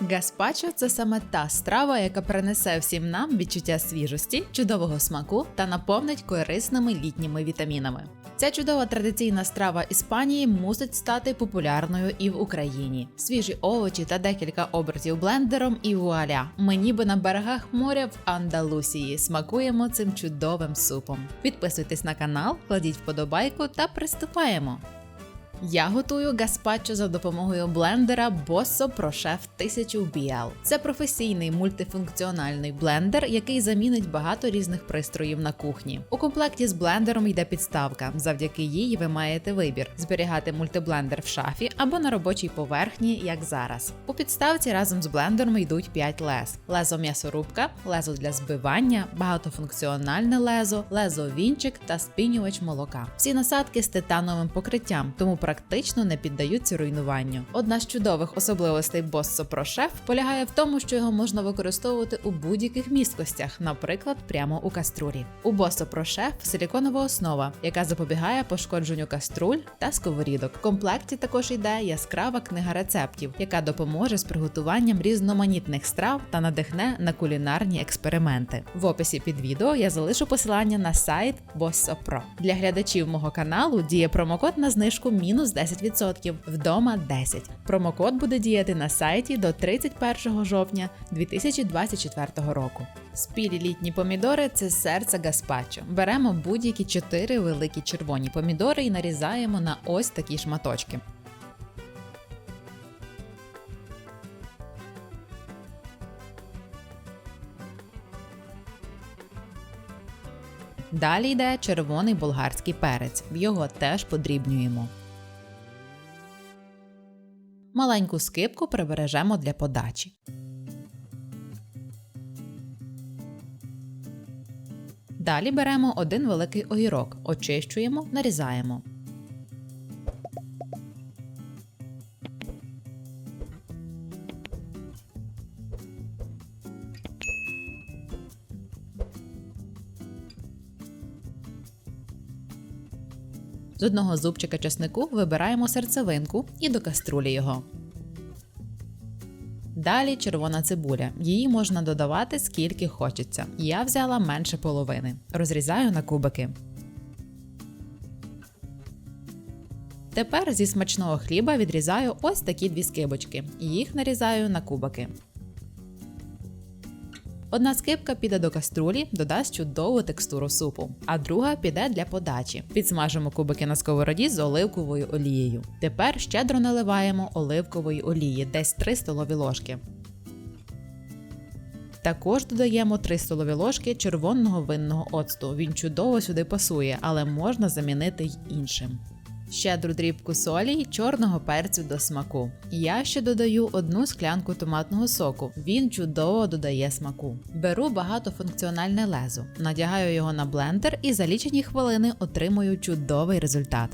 Гаспачо це саме та страва, яка принесе всім нам відчуття свіжості, чудового смаку та наповнить корисними літніми вітамінами. Ця чудова традиційна страва Іспанії мусить стати популярною і в Україні. Свіжі овочі та декілька обертів блендером, і вуаля! Ми ніби на берегах моря в Андалусії смакуємо цим чудовим супом. Підписуйтесь на канал, кладіть вподобайку та приступаємо. Я готую гаспачо за допомогою блендера Bosso ProChef 1000 BL. Це професійний мультифункціональний блендер, який замінить багато різних пристроїв на кухні. У комплекті з блендером йде підставка. Завдяки їй ви маєте вибір: зберігати мультиблендер в шафі або на робочій поверхні, як зараз. У підставці разом з блендером йдуть 5 лез: лезо м'ясорубка, лезо для збивання, багатофункціональне лезо, лезо вінчик та спінювач молока. Всі насадки з титановим покриттям, тому практично не піддаються руйнуванню. Одна з чудових особливостей Bosso Pro Chef полягає в тому, що його можна використовувати у будь-яких місткостях, наприклад, прямо у каструлі. У Bosso Pro Chef силіконова основа, яка запобігає пошкодженню каструль та сковорідок. В комплекті також йде яскрава книга рецептів, яка допоможе з приготуванням різноманітних страв та надихне на кулінарні експерименти. В описі під відео я залишу посилання на сайт Bosso Pro. Для глядачів мого каналу діє промокод на знижку мінус 10%, вдома 10. Промокод буде діяти на сайті до 31 жовтня 2024 року. Спілі літні помідори це серце гаспачо. Беремо будь-які 4 великі червоні помідори і нарізаємо на ось такі шматочки. Далі йде червоний болгарський перець. Його теж подрібнюємо. Маленьку скипку прибережемо для подачі. Далі беремо один великий огірок, очищуємо, нарізаємо. З одного зубчика чеснику вибираємо серцевинку і до каструлі його. Далі червона цибуля. Її можна додавати скільки хочеться. Я взяла менше половини. Розрізаю на кубики. Тепер зі смачного хліба відрізаю ось такі дві скибочки. Їх нарізаю на кубики. Одна скипка піде до каструлі, додасть чудову текстуру супу, а друга піде для подачі. Підсмажимо кубики на сковороді з оливковою олією. Тепер щедро наливаємо оливкової олії, десь 3 столові ложки. Також додаємо 3 столові ложки червоного винного оцту. Він чудово сюди пасує, але можна замінити й іншим. Щедру дрібку солі й чорного перцю до смаку. Я ще додаю одну склянку томатного соку. Він чудово додає смаку. Беру багатофункціональне лезо, надягаю його на блендер і за лічені хвилини отримую чудовий результат.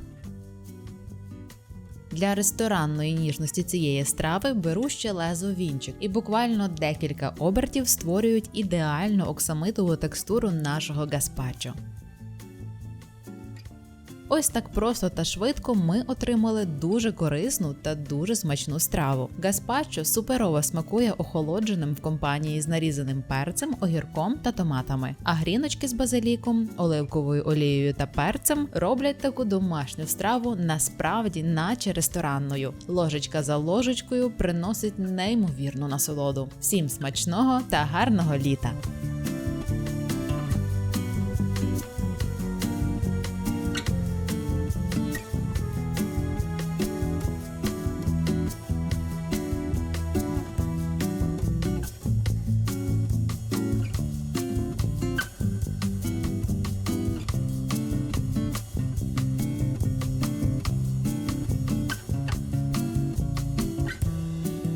Для ресторанної ніжності цієї страви беру ще лезо вінчик і буквально декілька обертів створюють ідеальну оксамитову текстуру нашого гаспачо. Ось так просто та швидко ми отримали дуже корисну та дуже смачну страву. Гаспачо суперово смакує охолодженим в компанії з нарізаним перцем, огірком та томатами. А гріночки з базиліком, оливковою олією та перцем роблять таку домашню страву насправді, наче ресторанною. Ложечка за ложечкою приносить неймовірну насолоду. Всім смачного та гарного літа!